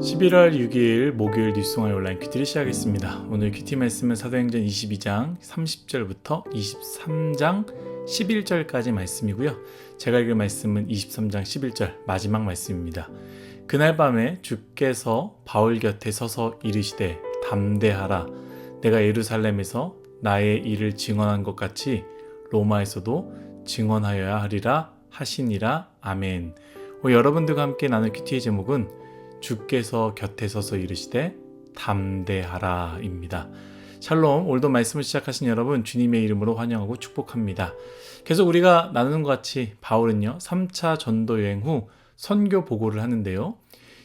11월 6일 목요일 뉴스송알 온라인 큐티를 시작하겠습니다. 오늘 큐티 말씀은 사도행전 22장 30절부터 23장 11절까지 말씀이고요. 제가 읽을 말씀은 23장 11절 마지막 말씀입니다. 그날 밤에 주께서 바울 곁에 서서 이르시되 담대하라 내가 예루살렘에서 나의 일을 증언한 것 같이 로마에서도 증언하여야 하리라 하시니라 아멘. 오, 여러분들과 함께 나눌 큐티의 제목은 주께서 곁에 서서 이르시되 담대하라입니다. 샬롬, 오늘도 말씀을 시작하신 여러분 주님의 이름으로 환영하고 축복합니다. 계속 우리가 나누는 것 같이 바울은요 3차 전도 여행 후 선교 보고를 하는데요.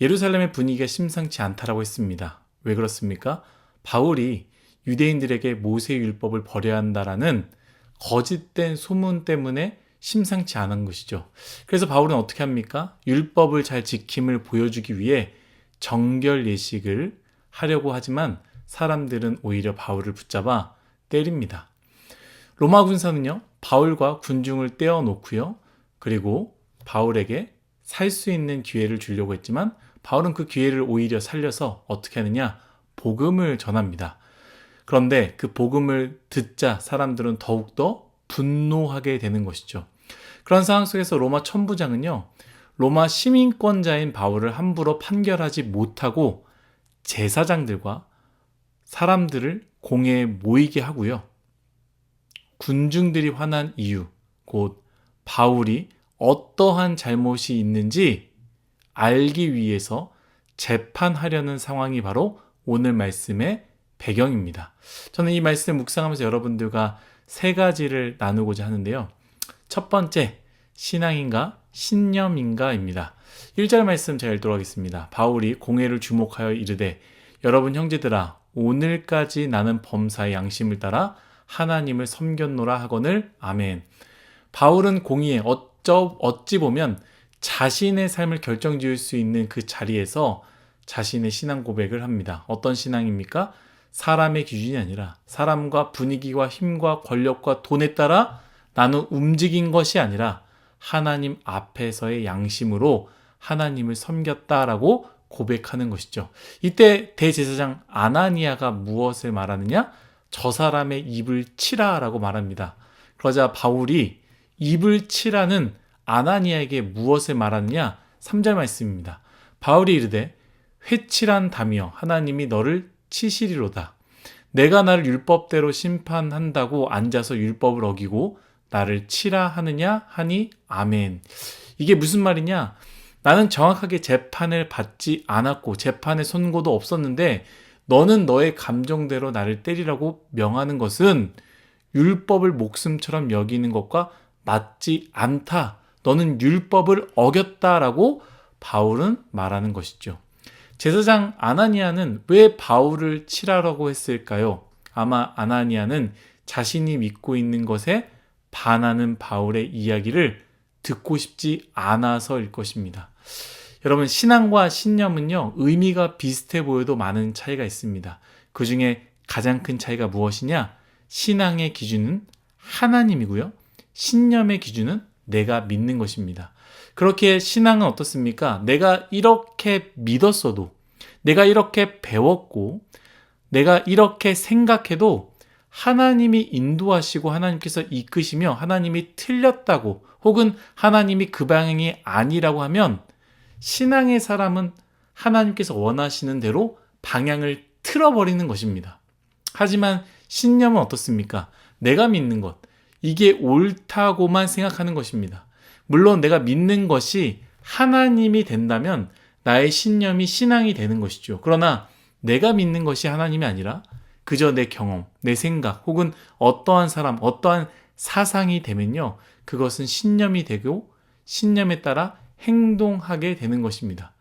예루살렘의 분위기가 심상치 않다라고 했습니다. 왜 그렇습니까? 바울이 유대인들에게 모세 율법을 버려야 한다라는 거짓된 소문 때문에 심상치 않은 것이죠. 그래서 바울은 어떻게 합니까? 율법을 잘 지킴을 보여주기 위해 정결 예식을 하려고 하지만 사람들은 오히려 바울을 붙잡아 때립니다. 로마 군사는요, 바울과 군중을 떼어놓고요, 그리고 바울에게 살 수 있는 기회를 주려고 했지만 바울은 그 기회를 오히려 살려서 어떻게 하느냐? 복음을 전합니다. 그런데 그 복음을 듣자 사람들은 더욱더 분노하게 되는 것이죠. 그런 상황 속에서 로마 천부장은요, 로마 시민권자인 바울을 함부로 판결하지 못하고 제사장들과 사람들을 공회에 모이게 하고요. 군중들이 화난 이유, 곧 바울이 어떠한 잘못이 있는지 알기 위해서 재판하려는 상황이 바로 오늘 말씀의 배경입니다. 저는 이 말씀을 묵상하면서 여러분들과 세 가지를 나누고자 하는데요. 첫 번째, 신앙인가, 신념인가입니다. 1절 말씀 제가 읽도록 하겠습니다. 바울이 공회를 주목하여 이르되, 여러분 형제들아, 오늘까지 나는 범사의 양심을 따라 하나님을 섬겼노라 하거늘, 아멘. 바울은 공의에 어쩌, 어찌 보면 자신의 삶을 결정 지을 수 있는 그 자리에서 자신의 신앙 고백을 합니다. 어떤 신앙입니까? 사람의 기준이 아니라 사람과 분위기와 힘과 권력과 돈에 따라 나는 움직인 것이 아니라 하나님 앞에서의 양심으로 하나님을 섬겼다라고 고백하는 것이죠. 이때 대제사장 아나니아가 무엇을 말하느냐? 저 사람의 입을 치라라고 말합니다. 그러자 바울이 입을 치라는 아나니아에게 무엇을 말하느냐? 3절 말씀입니다. 바울이 이르되 회칠한 담이여 하나님이 너를 치시리로다. 내가 나를 율법대로 심판한다고 앉아서 율법을 어기고 나를 치라 하느냐 하니 아멘. 이게 무슨 말이냐? 나는 정확하게 재판을 받지 않았고 재판의 선고도 없었는데 너는 너의 감정대로 나를 때리라고 명하는 것은 율법을 목숨처럼 여기는 것과 맞지 않다. 너는 율법을 어겼다라고 바울은 말하는 것이죠. 제사장 아나니아는 왜 바울을 치라라고 했을까요? 아마 아나니아는 자신이 믿고 있는 것에 반하는 바울의 이야기를 듣고 싶지 않아서일 것입니다. 여러분, 신앙과 신념은요, 의미가 비슷해 보여도 많은 차이가 있습니다. 그 중에 가장 큰 차이가 무엇이냐? 신앙의 기준은 하나님이고요. 신념의 기준은 내가 믿는 것입니다. 그렇게 신앙은 어떻습니까? 내가 이렇게 믿었어도, 내가 이렇게 배웠고, 내가 이렇게 생각해도 하나님이 인도하시고 하나님께서 이끄시며 하나님이 틀렸다고 혹은 하나님이 그 방향이 아니라고 하면 신앙의 사람은 하나님께서 원하시는 대로 방향을 틀어버리는 것입니다. 하지만 신념은 어떻습니까? 내가 믿는 것, 이게 옳다고만 생각하는 것입니다. 물론 내가 믿는 것이 하나님이 된다면 나의 신념이 신앙이 되는 것이죠. 그러나 내가 믿는 것이 하나님이 아니라 그저 내 경험, 내 생각, 혹은 어떠한 사람, 어떠한 사상이 되면요. 그것은 신념이 되고 신념에 따라 행동하게 되는 것입니다.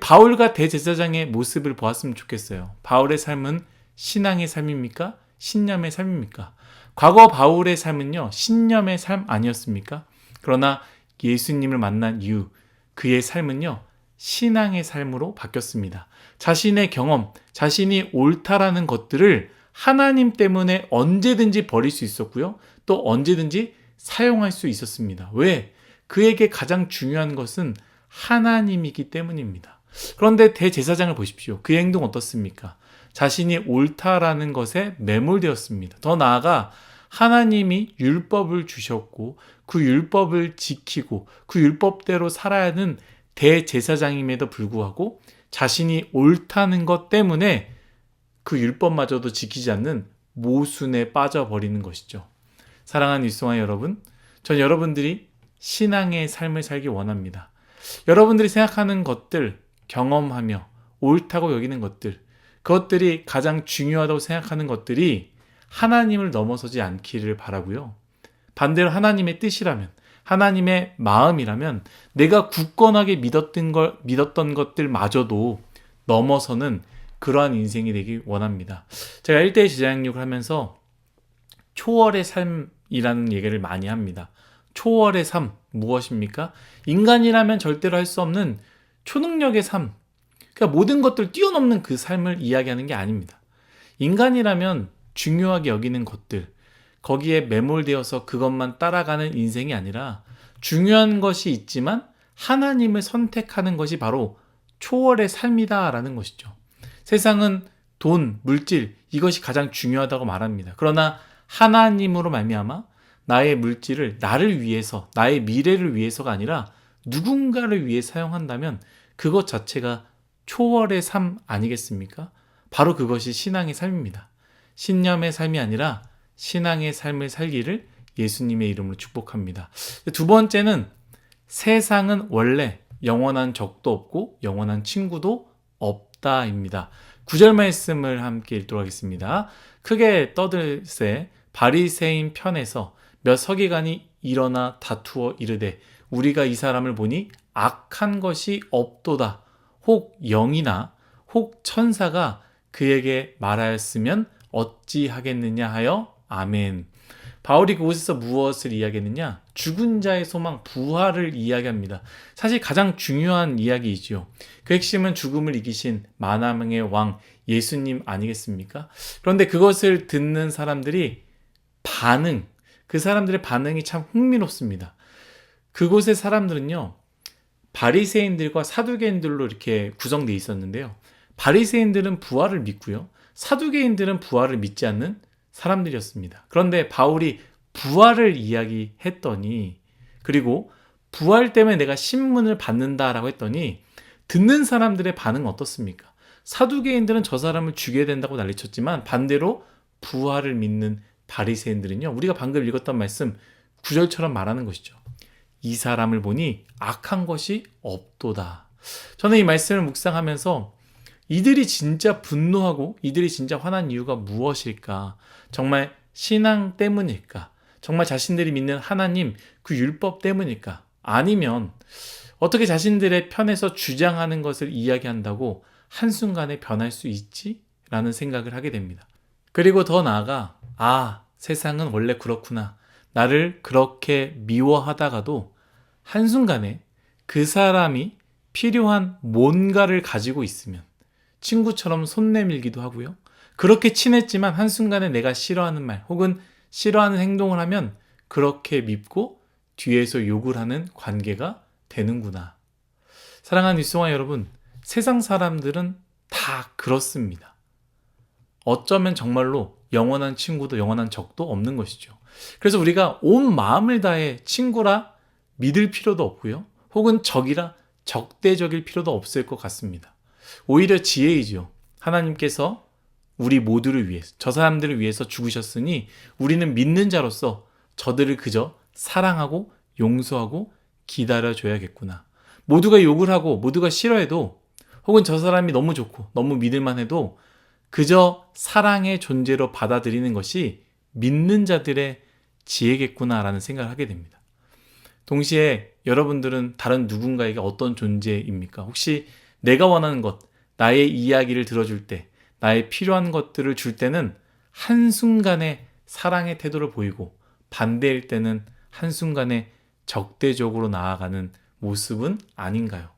바울과 대제사장의 모습을 보았으면 좋겠어요. 바울의 삶은 신앙의 삶입니까? 신념의 삶입니까? 과거 바울의 삶은요, 신념의 삶 아니었습니까? 그러나 예수님을 만난 이후 그의 삶은요, 신앙의 삶으로 바뀌었습니다. 자신의 경험, 자신이 옳다라는 것들을 하나님 때문에 언제든지 버릴 수 있었고요. 또 언제든지 사용할 수 있었습니다. 왜? 그에게 가장 중요한 것은 하나님이기 때문입니다. 그런데 대제사장을 보십시오. 그 행동 어떻습니까? 자신이 옳다라는 것에 매몰되었습니다. 더 나아가 하나님이 율법을 주셨고 그 율법을 지키고 그 율법대로 살아야 하는 대제사장임에도 불구하고 자신이 옳다는 것 때문에 그 율법마저도 지키지 않는 모순에 빠져버리는 것이죠. 사랑하는 일송아 여러분, 전 여러분들이 신앙의 삶을 살기 원합니다. 여러분들이 생각하는 것들, 경험하며 옳다고 여기는 것들, 그것들이 가장 중요하다고 생각하는 것들이 하나님을 넘어서지 않기를 바라고요. 반대로 하나님의 뜻이라면, 하나님의 마음이라면 내가 굳건하게 믿었던 걸 믿었던 것들마저도 넘어서는 그러한 인생이 되기 원합니다. 제가 1대1 제자양육을 하면서 초월의 삶이라는 얘기를 많이 합니다. 초월의 삶 무엇입니까? 인간이라면 절대로 할 수 없는 초능력의 삶. 그러니까 모든 것들 뛰어넘는 그 삶을 이야기하는 게 아닙니다. 인간이라면 중요하게 여기는 것들, 거기에 매몰되어서 그것만 따라가는 인생이 아니라 중요한 것이 있지만 하나님을 선택하는 것이 바로 초월의 삶이다라는 것이죠. 세상은 돈, 물질 이것이 가장 중요하다고 말합니다. 그러나 하나님으로 말미암아 나의 물질을 나를 위해서, 나의 미래를 위해서가 아니라 누군가를 위해 사용한다면 그것 자체가 초월의 삶 아니겠습니까? 바로 그것이 신앙의 삶입니다. 신념의 삶이 아니라 신앙의 삶을 살기를 예수님의 이름으로 축복합니다. 두 번째는 세상은 원래 영원한 적도 없고 영원한 친구도 없다입니다. 구절 말씀을 함께 읽도록 하겠습니다. 크게 떠들세 바리새인 편에서 몇 서기관이 일어나 다투어 이르되 우리가 이 사람을 보니 악한 것이 없도다. 혹 영이나 혹 천사가 그에게 말하였으면 어찌 하겠느냐 하여 아멘. 바울이 그곳에서 무엇을 이야기했느냐? 죽은 자의 소망, 부활을 이야기합니다. 사실 가장 중요한 이야기이지요. 그 핵심은 죽음을 이기신 만왕의 왕 예수님 아니겠습니까? 그런데 그것을 듣는 사람들이 반응, 그 사람들의 반응이 참 흥미롭습니다. 그곳의 사람들은요, 바리새인들과 사두개인들로 이렇게 구성되어 있었는데요. 바리새인들은 부활을 믿고요. 사두개인들은 부활을 믿지 않는 사람들이었습니다. 그런데 바울이 부활을 이야기했더니 그리고 부활 때문에 내가 신문을 받는다라고 했더니 듣는 사람들의 반응은 어떻습니까? 사두개인들은 저 사람을 죽여야 된다고 난리쳤지만 반대로 부활을 믿는 바리새인들은요. 우리가 방금 읽었던 말씀 구절처럼 말하는 것이죠. 이 사람을 보니 악한 것이 없도다. 저는 이 말씀을 묵상하면서 이들이 진짜 분노하고 이들이 진짜 화난 이유가 무엇일까? 정말 신앙 때문일까? 정말 자신들이 믿는 하나님 그 율법 때문일까? 아니면 어떻게 자신들의 편에서 주장하는 것을 이야기한다고 한순간에 변할 수 있지? 라는 생각을 하게 됩니다. 그리고 더 나아가, 아, 세상은 원래 그렇구나. 나를 그렇게 미워하다가도 한순간에 그 사람이 필요한 뭔가를 가지고 있으면 친구처럼 손 내밀기도 하고요. 그렇게 친했지만 한순간에 내가 싫어하는 말 혹은 싫어하는 행동을 하면 그렇게 밉고 뒤에서 욕을 하는 관계가 되는구나. 사랑하는 뉴스와 여러분, 세상 사람들은 다 그렇습니다. 어쩌면 정말로 영원한 친구도 영원한 적도 없는 것이죠. 그래서 우리가 온 마음을 다해 친구라 믿을 필요도 없고요. 혹은 적이라 적대적일 필요도 없을 것 같습니다. 오히려 지혜이죠. 하나님께서 우리 모두를 위해서, 저 사람들을 위해서 죽으셨으니 우리는 믿는 자로서 저들을 그저 사랑하고 용서하고 기다려줘야겠구나. 모두가 욕을 하고 모두가 싫어해도 혹은 저 사람이 너무 좋고 너무 믿을만 해도 그저 사랑의 존재로 받아들이는 것이 믿는 자들의 지혜겠구나라는 생각을 하게 됩니다. 동시에 여러분들은 다른 누군가에게 어떤 존재입니까? 혹시 내가 원하는 것, 나의 이야기를 들어줄 때, 나의 필요한 것들을 줄 때는 한순간에 사랑의 태도를 보이고 반대일 때는 한순간에 적대적으로 나아가는 모습은 아닌가요?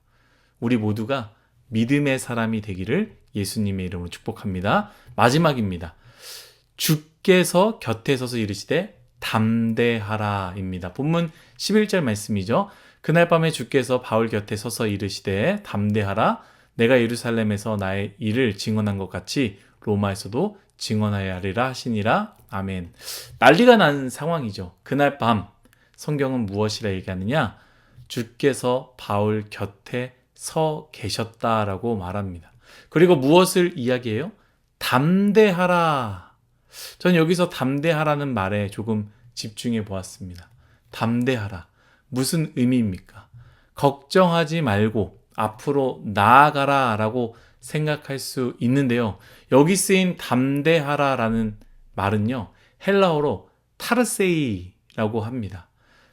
우리 모두가 믿음의 사람이 되기를 예수님의 이름으로 축복합니다. 마지막입니다. 주께서 곁에 서서 이르시되 담대하라입니다. 본문 11절 말씀이죠. 그날 밤에 주께서 바울 곁에 서서 이르시되 담대하라 내가 예루살렘에서 나의 일을 증언한 것 같이 로마에서도 증언하여 하리라 하시니라 아멘. 난리가 난 상황이죠. 그날 밤 성경은 무엇이라 얘기하느냐? 주께서 바울 곁에 서 계셨다라고 말합니다. 그리고 무엇을 이야기해요? 담대하라. 전 여기서 담대하라는 말에 조금 집중해 보았습니다. 담대하라. 무슨 의미입니까? 걱정하지 말고 앞으로 나아가라 라고 생각할 수 있는데요. 여기 쓰인 담대하라 라는 말은요, 헬라어로 타르세이라고 합니다.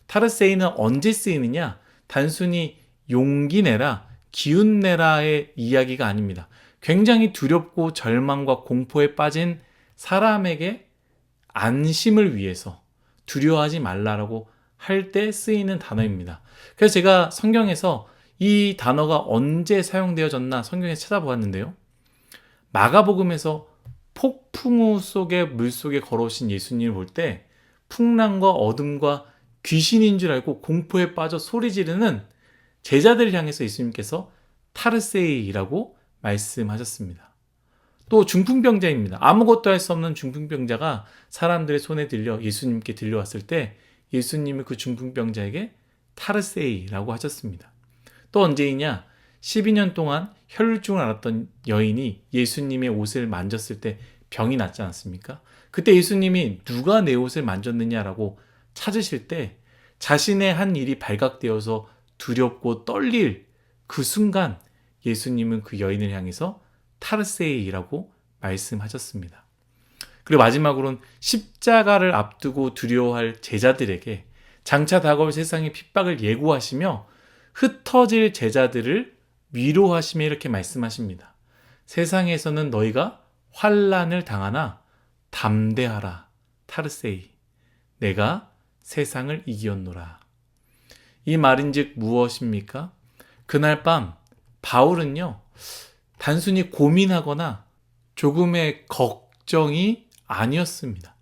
타르세이는 언제 쓰이느냐? 단순히 용기 내라, 기운 내라의 이야기가 아닙니다. 굉장히 두렵고 절망과 공포에 빠진 사람에게 안심을 위해서 두려워하지 말라라고 할 때 쓰이는 단어입니다. 그래서 제가 성경에서 이 단어가 언제 사용되어졌나 성경에서 찾아보았는데요. 마가복음에서 폭풍우 속에 물 속에 걸어오신 예수님을 볼 때 풍랑과 어둠과 귀신인 줄 알고 공포에 빠져 소리 지르는 제자들을 향해서 예수님께서 타르세이라고 말씀하셨습니다. 또 중풍병자입니다. 아무것도 할 수 없는 중풍병자가 사람들의 손에 들려 예수님께 들려왔을 때 예수님이 그 중풍병자에게 타르세이라고 하셨습니다. 또 언제이냐? 12년 동안 혈루증을 앓았던 여인이 예수님의 옷을 만졌을 때 병이 낫지 않았습니까? 그때 예수님이 누가 내 옷을 만졌느냐라고 찾으실 때 자신의 한 일이 발각되어서 두렵고 떨릴 그 순간 예수님은 그 여인을 향해서 타르세이라고 말씀하셨습니다. 그리고 마지막으로는 십자가를 앞두고 두려워할 제자들에게 장차 다가올 세상의 핍박을 예고하시며 흩어질 제자들을 위로하시며 이렇게 말씀하십니다. 세상에서는 너희가 환란을 당하나 담대하라 타르세이 내가 세상을 이기었노라. 이 말인즉 무엇입니까? 그날 밤 바울은요 단순히 고민하거나 조금의 걱정이 아니었습니다.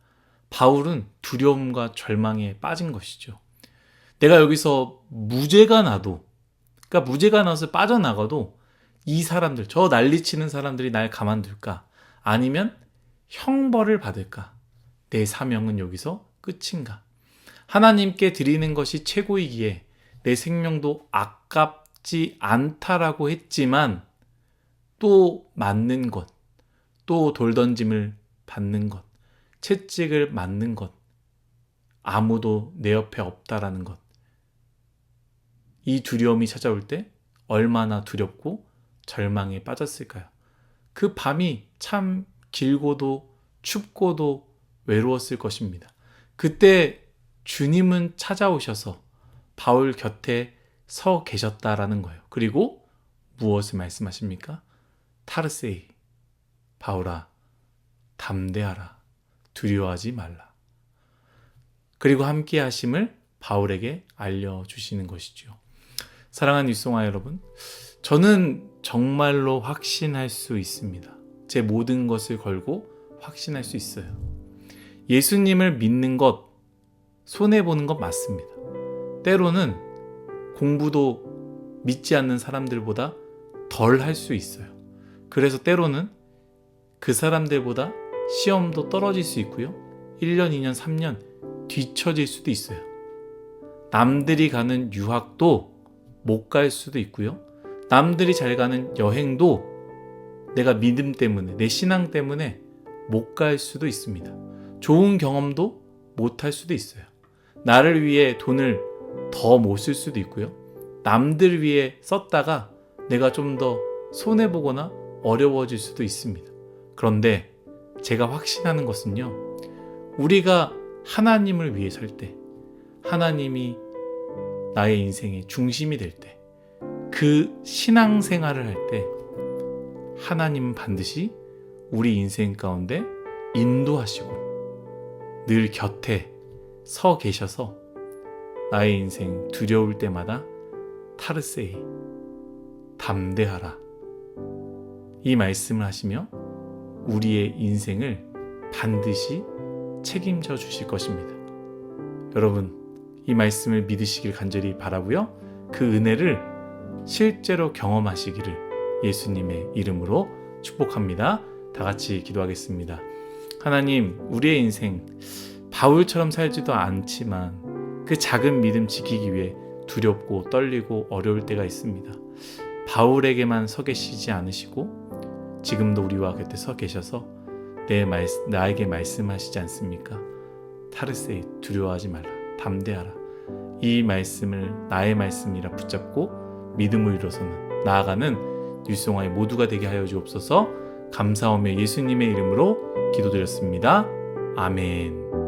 바울은 두려움과 절망에 빠진 것이죠. 내가 여기서 무죄가 나도, 그러니까 무죄가 나서 빠져나가도 이 사람들, 저 난리치는 사람들이 날 가만둘까? 아니면 형벌을 받을까? 내 사명은 여기서 끝인가? 하나님께 드리는 것이 최고이기에 내 생명도 아깝지 않다라고 했지만 또 맞는 것, 또 돌던짐을 받는 것, 채찍을 맞는 것, 아무도 내 옆에 없다라는 것. 이 두려움이 찾아올 때 얼마나 두렵고 절망에 빠졌을까요? 그 밤이 참 길고도 춥고도 외로웠을 것입니다. 그때 주님은 찾아오셔서 바울 곁에 서 계셨다라는 거예요. 그리고 무엇을 말씀하십니까? 타르세이, 바울아, 담대하라, 두려워하지 말라. 그리고 함께 하심을 바울에게 알려주시는 것이죠. 사랑하는 유송아 여러분, 저는 정말로 확신할 수 있습니다. 제 모든 것을 걸고 확신할 수 있어요. 예수님을 믿는 것, 손해보는 것 맞습니다. 때로는 공부도 믿지 않는 사람들보다 덜 할 수 있어요. 그래서 때로는 그 사람들보다 시험도 떨어질 수 있고요. 1년, 2년, 3년 뒤처질 수도 있어요. 남들이 가는 유학도 못 갈 수도 있고요. 남들이 잘 가는 여행도 내가 믿음 때문에, 내 신앙 때문에 못 갈 수도 있습니다. 좋은 경험도 못 할 수도 있어요. 나를 위해 돈을 더 못 쓸 수도 있고요. 남들 위해 썼다가 내가 좀 더 손해보거나 어려워질 수도 있습니다. 그런데 제가 확신하는 것은요, 우리가 하나님을 위해 설 때, 하나님이 나의 인생의 중심이 될 때, 그 신앙생활을 할 때, 하나님은 반드시 우리 인생 가운데 인도하시고, 늘 곁에 서 계셔서 나의 인생 두려울 때마다 타르세이, 담대하라. 이 말씀을 하시며 우리의 인생을 반드시 책임져 주실 것입니다. 여러분, 이 말씀을 믿으시길 간절히 바라고요. 그 은혜를 실제로 경험하시기를 예수님의 이름으로 축복합니다. 다 같이 기도하겠습니다. 하나님, 우리의 인생 바울처럼 살지도 않지만 그 작은 믿음 지키기 위해 두렵고 떨리고 어려울 때가 있습니다. 바울에게만 서 계시지 않으시고 지금도 우리와 곁에 서 계셔서 내 말, 나에게 말씀하시지 않습니까? 타르세이 두려워하지 말라 담대하라 이 말씀을 나의 말씀이라 붙잡고 믿음을 이뤄서는 나아가는 율송아의 모두가 되게 하여 주옵소서 감사하며 예수님의 이름으로 기도드렸습니다. 아멘